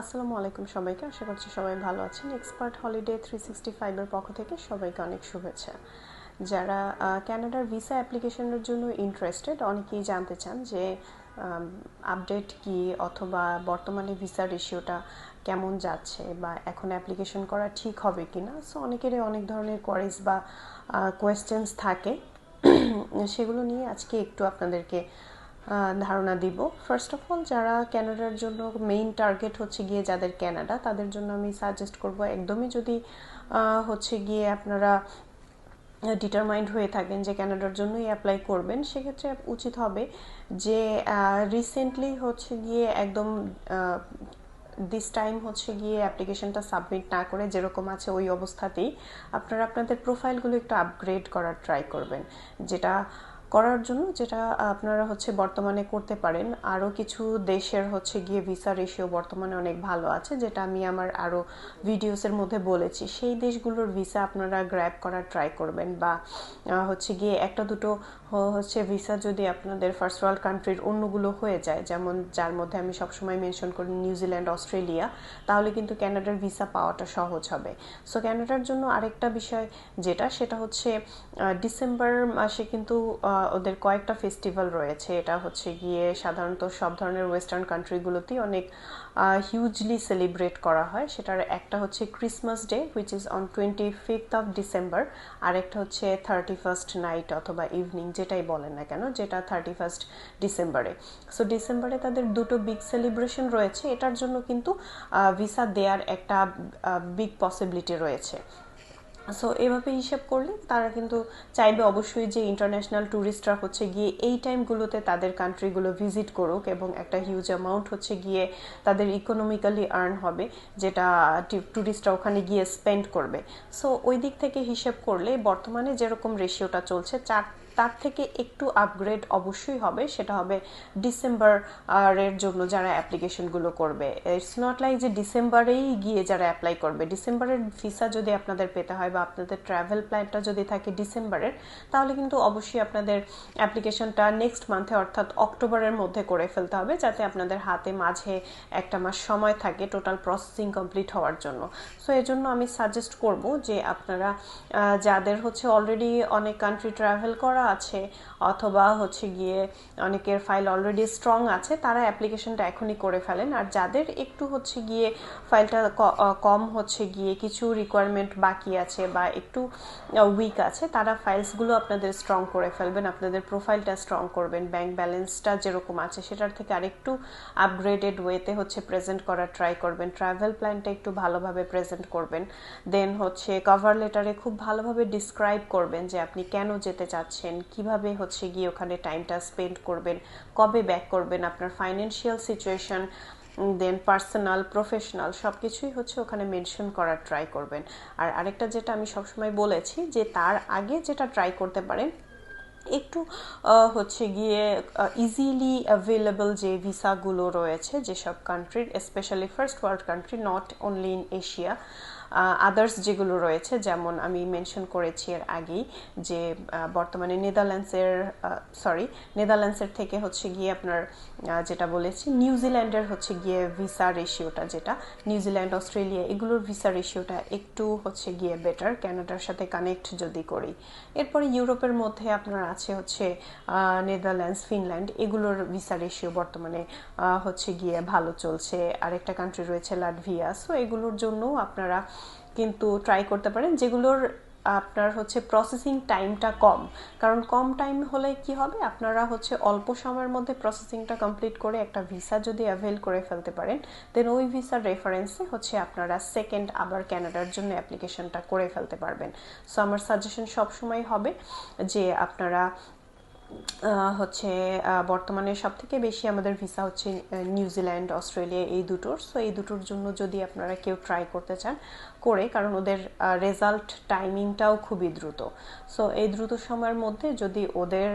আসসালামু আলাইকুম সবাইকে। আশা করছি সবাই ভালো আছেন। এক্সপার্ট হলিডে থ্রি সিক্সটি ফাইভের পক্ষ থেকে সবাইকে অনেক শুভেচ্ছা। যারা ক্যানাডার ভিসা অ্যাপ্লিকেশনের জন্য ইন্টারেস্টেড অনেকেই জানতে চান যে আপডেট কি অথবা বর্তমানে ভিসা রেশিওটা কেমন যাচ্ছে বা এখন অ্যাপ্লিকেশন করা ঠিক হবে কি না সো অনেকেরই অনেক ধরনের কোয়ারিজ বা কোয়েশ্চেন্স থাকে। সেগুলো নিয়ে আজকে একটু আপনাদেরকে ধারণা দিব। ফার্স্ট অফ অল যারা ক্যানাডার জন্য মেইন টার্গেট হচ্ছে গিয়ে যাদের ক্যানাডা তাদের জন্য আমি সাজেস্ট করব একদমই যদি হচ্ছে গিয়ে আপনারা ডিটারমাইন্ড হয়ে থাকেন যে ক্যানাডার জন্যই অ্যাপ্লাই করবেন, সেক্ষেত্রে উচিত হবে যে রিসেন্টলি হচ্ছে গিয়ে একদম দিস টাইম হচ্ছে গিয়ে অ্যাপ্লিকেশনটা সাবমিট না করে যেরকম আছে ওই অবস্থাতেই আপনারা আপনাদের প্রোফাইলগুলো একটু আপগ্রেড করার ট্রাই করবেন। যেটা করার জন্য যেটা আপনারা হচ্ছে বর্তমানে করতে পারেন। আরও কিছু দেশের হচ্ছে গিয়ে ভিসা রেশিও বর্তমানে অনেক ভালো আছে, যেটা আমি আমার আরও ভিডিওসের মধ্যে বলেছি। সেই দেশগুলোর ভিসা আপনারা গ্র্যাব করার ট্রাই করবেন বা হচ্ছে গিয়ে একটা দুটো হচ্ছে ভিসা যদি আপনাদের ফার্স্ট ওয়ার্ল্ড কান্ট্রির অন্যগুলো হয়ে যায়, যেমন যার মধ্যে আমি সবসময় মেনশন করি নিউজিল্যান্ড অস্ট্রেলিয়া তাহলে কিন্তু ক্যানাডার ভিসা পাওয়াটা সহজ হবে। সো ক্যানাডার জন্য আরেকটা বিষয় যেটা, সেটা হচ্ছে ডিসেম্বর মাসে কিন্তু ওদের কয়েকটা ফেস্টিভ্যাল রয়েছে। এটা হচ্ছে গিয়ে সাধারণত সব ধরনের ওয়েস্টার্ন কান্ট্রিগুলোতেই অনেক হিউজলি সেলিব্রেট করা হয়। সেটার একটা হচ্ছে Christmas day which is on twenty fifth of December আর একটা হচ্ছে থার্টি ফার্স্ট নাইট অথবা ইভিনিং যেটাই বলেন না কেন, যেটা থার্টি ফার্স্ট ডিসেম্বরে সো ডিসেম্বরে তাদের দুটো বিগ সেলিব্রেশন রয়েছে। এটার জন্য কিন্তু ভিসা দেয়ার একটা বিগ পসিবিলিটি রয়েছে। সো এভাবে হিসাব করলে তারা কিন্তু চাইবে অবশ্যই যে ইন্টারন্যাশনাল ট্যুরিস্টরা হচ্ছে গিয়ে এই টাইমগুলোতে তাদের কান্ট্রিগুলো ভিজিট করুক এবং একটা হিউজ অ্যামাউন্ট হচ্ছে গিয়ে তাদের ইকোনমিক্যালি আর্ন হবে, যেটা ট্যুরিস্টরা ওখানে গিয়ে স্পেন্ড করবে। সো ওই দিক থেকে হিসেব করলে বর্তমানে যেরকম রেশিওটা চলছে, চার তার থেকে একটু আপগ্রেড অবশ্যই হবে। সেটা হবে ডিসেম্বর এর জন্য যারা অ্যাপ্লিকেশনগুলো করবে। ইটস নট লাইক যে ডিসেম্বরেই গিয়ে যারা অ্যাপ্লাই করবে। ডিসেম্বরের ভিসা যদি আপনাদের পেতে হয় বা আপনাদের ট্রাভেল প্ল্যানটা যদি থাকে ডিসেম্বরের তাহলে কিন্তু অবশ্যই আপনাদের অ্যাপ্লিকেশনটা নেক্সট মান্থে অর্থাৎ অক্টোবরের মধ্যে করে ফেলতে হবে, যাতে আপনাদের হাতে মাঝে একটা মাস সময় থাকে টোটাল প্রসেসিং কমপ্লিট হওয়ার জন্য। সো এজন্য আমি সাজেস্ট করব যে আপনারা যাদের হচ্ছে অলরেডি অনেক কান্ট্রি ট্রাভেল করা আছে, অথবা হচ্ছে গিয়ে অনেকের ফাইল অলরেডি স্ট্রং আছে, তারা অ্যাপ্লিকেশনটা এখনই করে ফেলেন। আর যাদের একটু হচ্ছে গিয়ে ফাইলটা কম হচ্ছে গিয়ে কিছু রিকোয়ারমেন্ট বাকি আছে বা একটু উইক আছে, তারা ফাইলসগুলো আপনাদের স্ট্রং করে ফেলবেন, আপনাদের প্রোফাইলটা স্ট্রং করবেন ব্যাংক ব্যালেন্সটা যেরকম আছে, সেটার থেকে আরেকটু আপগ্রেডেড ওয়েতে হচ্ছে প্রেজেন্ট করার ট্রাই করবেন ট্রাভেল প্ল্যানটা একটু ভালোভাবে প্রেজেন্ট করবেন। দেন হচ্ছে কভার লেটারে খুব ভালোভাবে ডিসক্রাইব করবেন যে আপনি কেন যেতে চাচ্ছেন কীভাবে হচ্ছে গিয়ে ওখানে টাইমটা স্পেন্ড করবেন? কবে ব্যাক করবেন আপনার financial situation then personal professional সব কিছুই হচ্ছে ওখানে মেনশন করার ট্রাই করবেন। আর আরেকটা যেটা আমি সবসময় বলেছি, যে তার আগে যেটা ট্রাই করতে পারেন, একটু হচ্ছে গিয়ে ইজিলি অ্যাভেলেবল যে ভিসাগুলো রয়েছে, যেসব কান্ট্রির specially first world country not only in Asia others যেগুলো রয়েছে, যেমন আমি মেনশন করেছি এর আগেই যে বর্তমানে নেদারল্যান্ডসের সরি নেদারল্যান্ডসের থেকে হচ্ছে গিয়ে আপনার যেটা বলেছি নিউজিল্যান্ডের হচ্ছে গিয়ে ভিসা রেশিওটা যেটা নিউজিল্যান্ড অস্ট্রেলিয়া এগুলোর ভিসা রেশিওটা একটু হচ্ছে গিয়ে বেটার ক্যানাডার সাথে কানেক্ট যদি করি। এরপরে ইউরোপের মধ্যে আপনার আছে হচ্ছে নেদারল্যান্ডস ফিনল্যান্ড এগুলোর ভিসা রেশিও বর্তমানে হচ্ছে গিয়ে ভালো চলছে। আরেকটা কান্ট্রি রয়েছে লাটভিয়া সো এগুলোর জন্যও আপনারা কিন্তু ট্রাই করতে পারেন, যেগুলোর আপনার হচ্ছে প্রসেসিং টাইমটা কম। কারণ কম টাইম হলে কি হবে? আপনারা হচ্ছে অল্প সময়ের মধ্যে প্রসেসিংটা কমপ্লিট করে একটা ভিসা যদি অ্যাভেল করে ফেলতে পারেন দেন ওই ভিসার রেফারেন্সে হচ্ছে আপনারা সেকেন্ড আবার ক্যানাডার জন্য অ্যাপ্লিকেশনটা করে ফেলতে পারবেন। সো আমার সাজেশন সবসময় হবে যে আপনারা হচ্ছে বর্তমানে সব থেকে বেশি আমাদের ভিসা হচ্ছে নিউজিল্যান্ড অস্ট্রেলিয়া এই দুটোর। সো এই দুটোর জন্য যদি আপনারা কেউ ট্রাই করতে চান, করে, কারণ ওদের রেজাল্ট টাইমিংটাও খুবই দ্রুত। সো এই দ্রুত সময়ের মধ্যে যদি ওদের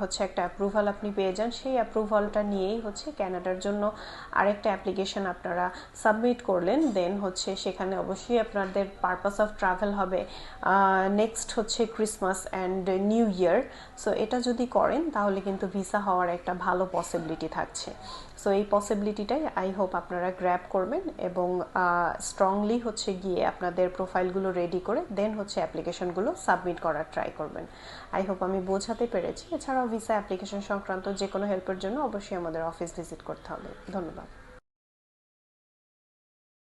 হচ্ছে একটা অ্যাপ্রুভাল আপনি পেয়ে যান, সেই অ্যাপ্রুভালটা নিয়েই হচ্ছে ক্যানাডার জন্য আরেকটা অ্যাপ্লিকেশন আপনারা সাবমিট করলেন। দেন হচ্ছে সেখানে অবশ্যই আপনাদের পারপাস অফ ট্রাভেল হবে নেক্সট হচ্ছে Christmas and new year so এটা যদি করেন, তাহলে কিন্তু ভিসা হওয়ার একটা ভালো পসিবিলিটি থাকছে। সো এই পসিবিলিটিটাই আই হোপ আপনারা গ্র্যাব করবেন এবং স্ট্রংলি হচ্ছে গিয়ে আপনাদের প্রোফাইলগুলো রেডি করে দেন হচ্ছে অ্যাপ্লিকেশনগুলো সাবমিট করার ট্রাই করবেন। আই হোপ আমি বোঝাতে পেরেছি। এছাড়াও ভিসা অ্যাপ্লিকেশন সংক্রান্ত যে কোনো হেল্পের জন্য অবশ্যই আমাদের অফিস ভিজিট করতে হবে। ধন্যবাদ।